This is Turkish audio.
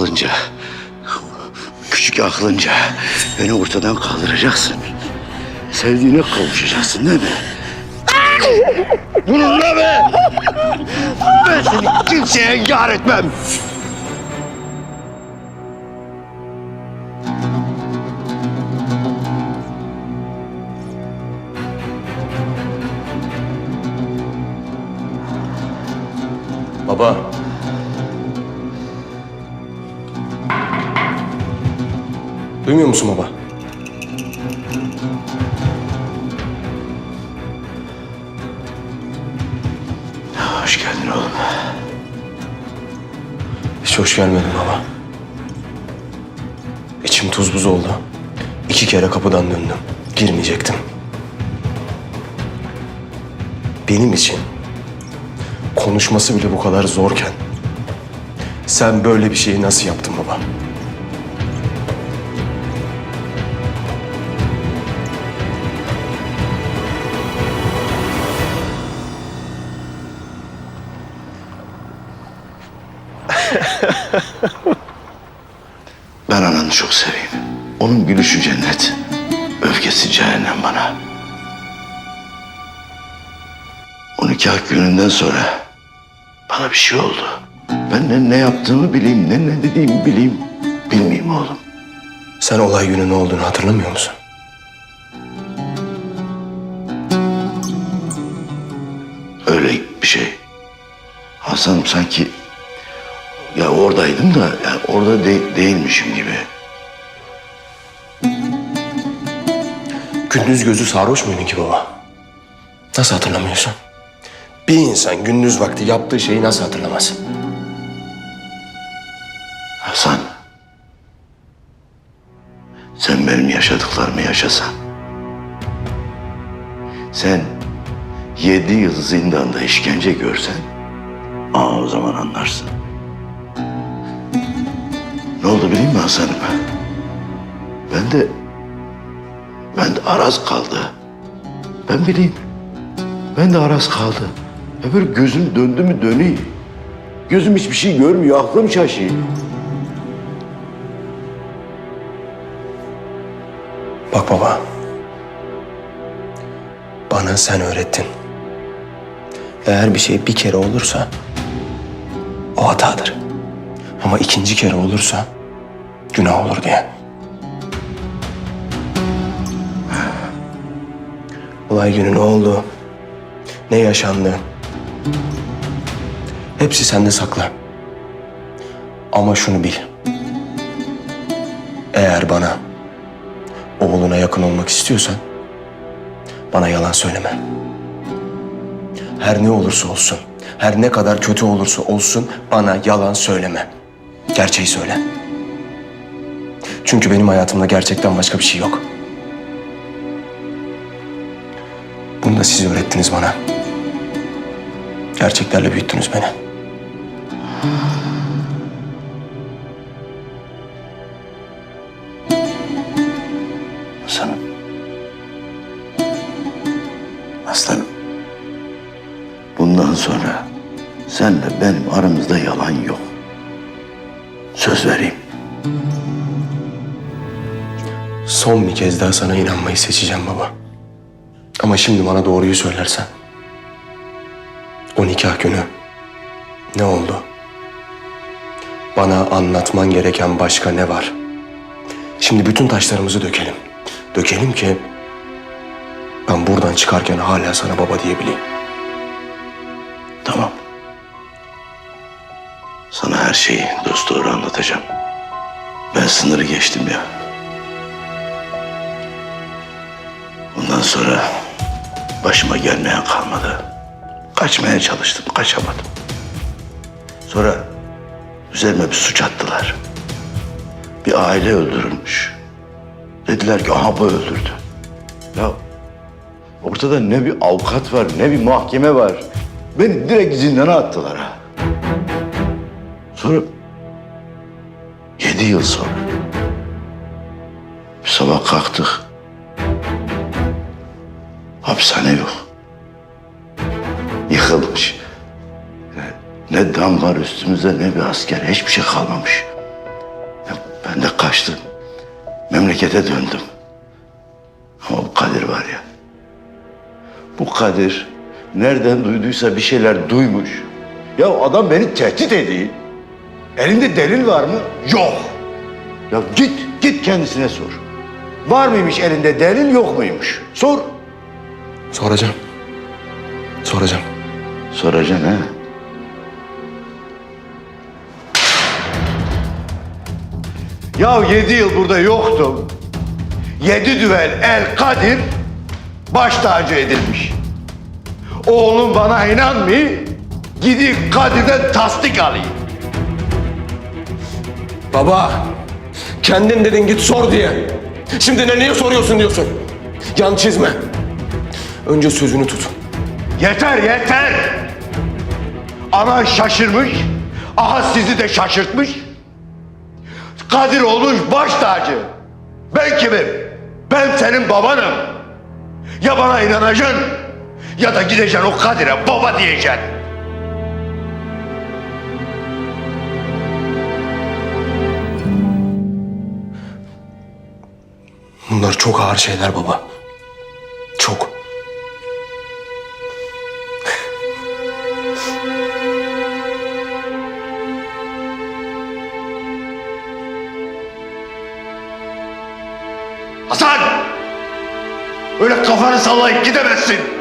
aklınca, küçük aklınca beni ortadan kaldıracaksın. Sevdiğine kavuşacaksın değil mi? Bununla be! Ben seni kimseye yar etmem. Baba. Duymuyor musun baba? Hoş geldin oğlum. Hiç hoş gelmedin baba. İçim tuz buz oldu. İki kere kapıdan döndüm. Girmeyecektim. Benim için konuşması bile bu kadar zorken sen böyle bir şeyi nasıl yaptın baba? Ben ananı çok seveyim. Onun gülüşü cennet. Öfkesi cehennem bana. O nikah gününden sonra bana bir şey oldu. Ben ne, ne yaptığımı bileyim, ne, ne dediğimi bileyim. Bilmeyeyim oğlum. Sen olay günü ne olduğunu hatırlamıyor musun? Öyle bir şey. Hasan'ım sanki ya oradaydım da yani orada de- değilmişim gibi. Gündüz gözü sarhoş muydun ki baba? Nasıl hatırlamıyorsun? Bir insan gündüz vakti yaptığı şeyi nasıl hatırlamaz? Hasan. Sen benim yaşadıklarımı yaşasan. Sen yedi yıl zindanda işkence görsen. Aa o zaman anlarsın. Oldu biliyor musun Hasan'ım? Ben de... Ben de araz kaldı. Ben bileyim. Ben de araz kaldı. Ya böyle gözüm döndü mü döneyim. Gözüm hiçbir şey görmüyor, aklım şaşıyor. Bak baba. Bana sen öğrettin. Eğer bir şey bir kere olursa o hatadır. Ama ikinci kere olursa günah olur diye. Olay günü ne oldu? Ne yaşandı? Hepsi sende sakla. Ama şunu bil. Eğer bana oğluna yakın olmak istiyorsan bana yalan söyleme. Her ne olursa olsun, her ne kadar kötü olursa olsun bana yalan söyleme. Gerçeği söyle. Çünkü benim hayatımda gerçekten başka bir şey yok. Bunu da siz öğrettiniz bana. Gerçeklerle büyüttünüz beni. Aslanım. Aslanım. Bundan sonra senle benim aramızda yalan yok. Söz vereyim. Son bir kez daha sana inanmayı seçeceğim baba. Ama şimdi bana doğruyu söylersen. O nikah günü ne oldu? Bana anlatman gereken başka ne var? Şimdi bütün taşlarımızı dökelim. Dökelim ki ben buradan çıkarken hala sana baba diyebileyim. Tamam. Sana her şeyi dost doğru anlatacağım. Ben sınırı geçtim ya. Bundan sonra başıma gelmeyen kalmadı. Kaçmaya çalıştım, kaçamadım. Sonra üzerime bir suç attılar. Bir aile öldürülmüş. Dediler ki aha bu öldürdü. Ya ortada ne bir avukat var, ne bir mahkeme var. Beni direkt zindana attılar ha. Sonra yedi yıl sonra bir sabah kalktık. Hapishane yok. Yıkılmış. Ne dam var üstümüzde ne bir asker. Hiçbir şey kalmamış. Ben de kaçtım. Memlekete döndüm. Ama bu Kadir var ya. Bu Kadir nereden duyduysa bir şeyler duymuş. Ya adam beni tehdit ediyor. Elinde delil var mı? Yok. Ya git, git kendisine sor. Var mıymış elinde delil yok muymuş? Sor. Soracağım. Soracağım. Soracaksın ha. Ya yedi yıl burada yoktum. Yedi düvel El Kadir baş tacı edilmiş. Oğlum bana inanmıyor. Gidip Kadir'den tasdik alayım. Baba, kendin dedin git sor diye. Şimdi ne niye soruyorsun diyorsun. Yan çizme. Önce sözünü tut. Yeter yeter. Anan şaşırmış. Aha sizi de şaşırtmış. Kadir olmuş baş tacı. Ben kimim? Ben senin babanım. Ya bana inanacaksın ya da gideceksin o Kadir'e baba diyeceksin. Bunlar çok ağır şeyler baba. Hasan! Öyle kafanı sallayıp gidemezsin.